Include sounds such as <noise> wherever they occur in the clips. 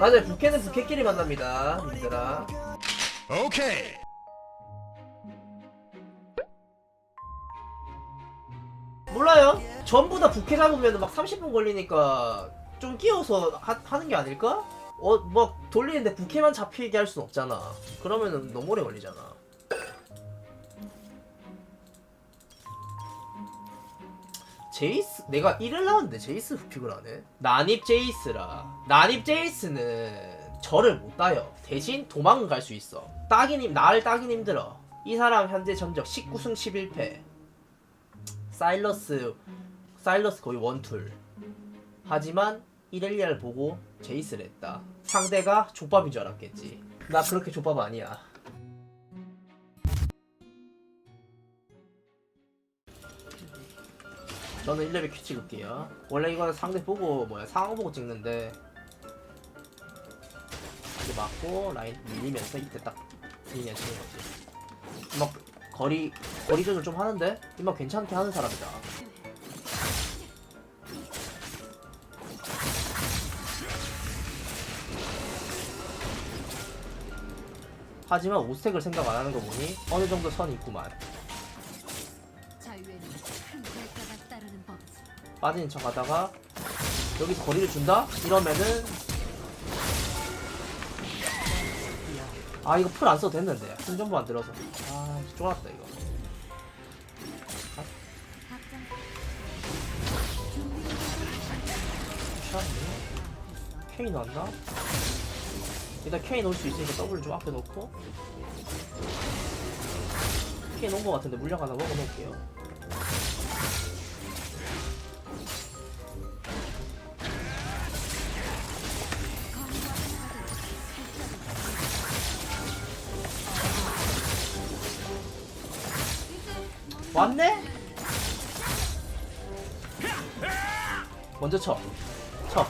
맞아요. 부캐는 부캐끼리 만납니다 님들아. 오케이. 몰라요. 전부 다 부캐 잡으면 막 30분 걸리니까 좀 끼워서 하, 는게 아닐까? 어 막 돌리는데 부캐만 잡히게 할 순 없잖아. 그러면은 너무 오래 걸리잖아 제이스 내가 1을 나왔는데 제이스 픽을 하네 난입 제이스라. 난입 제이스는 저를 못 따요. 대신 도망은 갈수 있어. 따기님 나를 따긴 힘들어 이 사람 현재 전적 19승 11패. 사일러스 사일러스 거의 원툴. 하지만 이렐리아를 보고 제이스를 했다. 상대가 족밥인 줄 알았겠지. 나 그렇게 족밥 아니야 저는 1레벨 큐 찍을게요. 원래 이거는 상대 보고 뭐야 상황 보고 찍는데. 이렇게 맞고 라인 밀리면서 이때 딱 밀리면 치는 거지. 막 거리 거리 조절 좀 하는데? 이막 괜찮게 하는 사람이다. 하지만 오스택을 생각 안 하는 거 보니 어느 정도 선이 있구만 빠지는 척 하다가 여기서 거리를 준다? 이러면은 아 이거 풀 안 써도 됐는데. 순전부 안 들어서. 아 쫄았다 이거. 샷네 K 넣었나? 일단 K 넣을 수 있으니까 W 좀 앞에 놓고. K 넣은 거 같은데 물량 하나 먹어 놓을게요 왔네? 먼저 쳐. 쳐.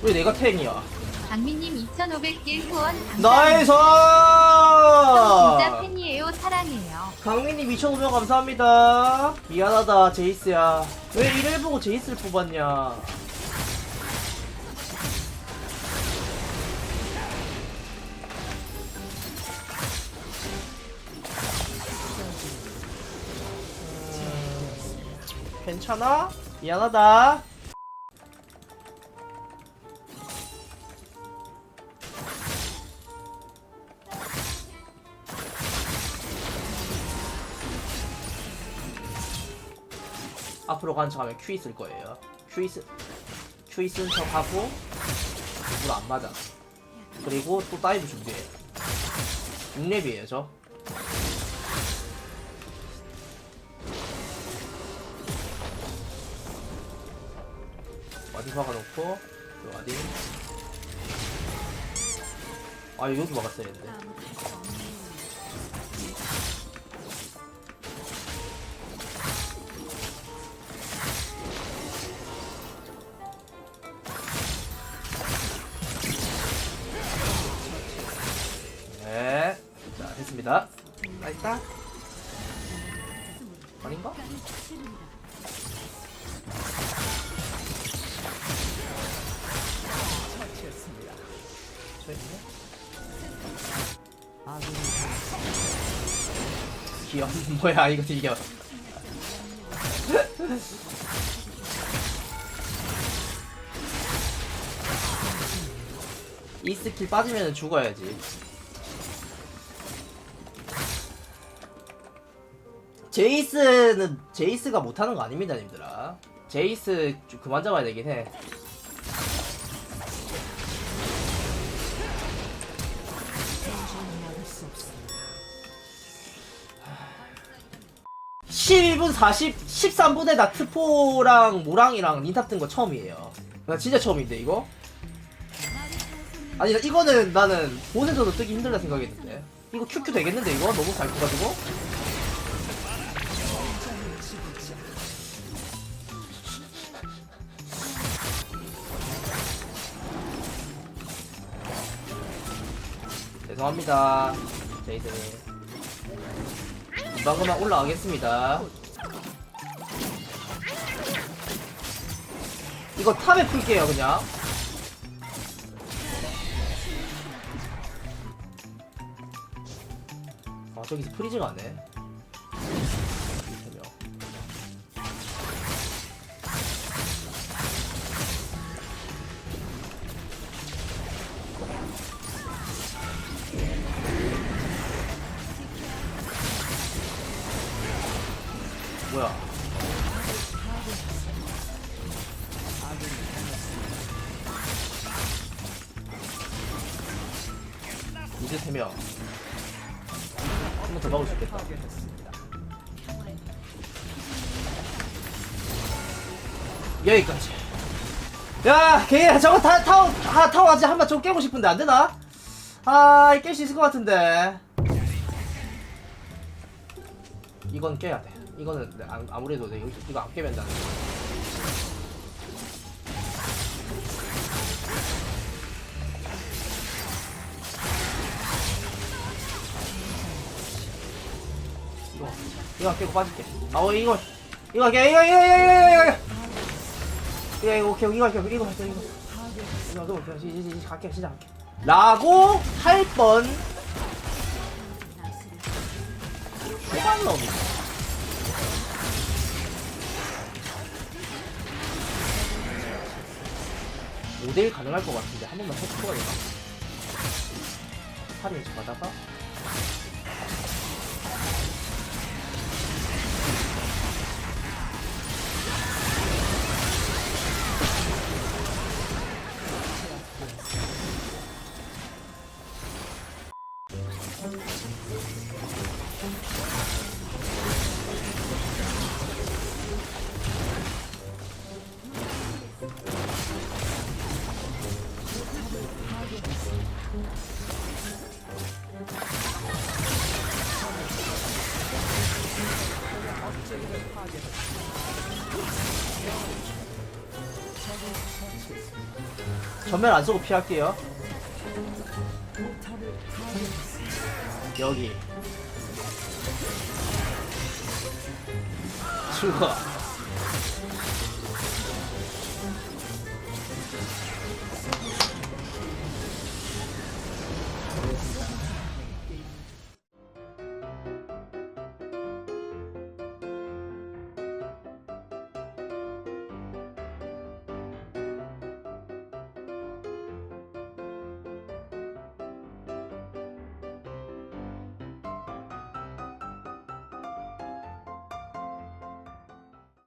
왜 내가 탱이야? 박민님 2,500개 후원 나이스! 진짜 팬이에요. 사랑해요. 강민님 2,500 감사합니다. 미안하다, 제이스야. 왜 이를 보고 제이스를 뽑았냐? 괜찮아? 미안하다. 앞으로 척하면 Q 있을 거예요. Q 있 Q 있은 척 하고 물안 맞아. 그리고 또 다이브 준비해. 6렙이에요 저. 와디 박아놓고 요 와디. 아 여기 막았어야 했는데. 네. 자, 됐습니다. 아, 있다. 아닌가? 귀여워. <laughs> 뭐야, 이거 이겨. <laughs> 이 스킬 빠지면 죽어야지. 제이스는 제이스가 못하는 거 아닙니다, 님들아. 제이스 좀 그만 잡아야 되긴 해. (11분 40) (13분에) 나트포랑 모랑이랑 닌탑 뜬 거 처음이에요. 나 진짜 처음인데 이거? 아니 나 이거는 나는 보세서도 뜨기 힘들다 생각했는데. 이거 큐큐 되겠는데 이거? 너무 잘 커가지고? 죄송합니다. 제이드 그만 올라가겠습니다. 이거 탑에 풀게요 그냥. 아 저기서 프리즈가 안해 이제 세명 한번 더 막을 수 있겠다 여기까지 야 걔 저거 타, 타워 아, 타워 아직 한번 좀 깨고 싶은데 안 되나? 아, 깰 수 있을 것 같은데. 이건 깨야 돼. 이거는 내- 안- 아무래도 이거 안 깨면 나는. 이거 할게 이거 빠질게. 아오 이거 이거 할게 이거 이거 이거 이거 이거 이거 이거 오케이 이거 할게 이거 할게 이거 이거 너 이제 이제 갈게 시작할게. 라고 할 뻔. 초반 넘이. 모델 가능할 것 같은데 한 번만 해보고 가겠다. 판을 잡아다가 전면 안 쓰고 피할게요. 여기. 좋아.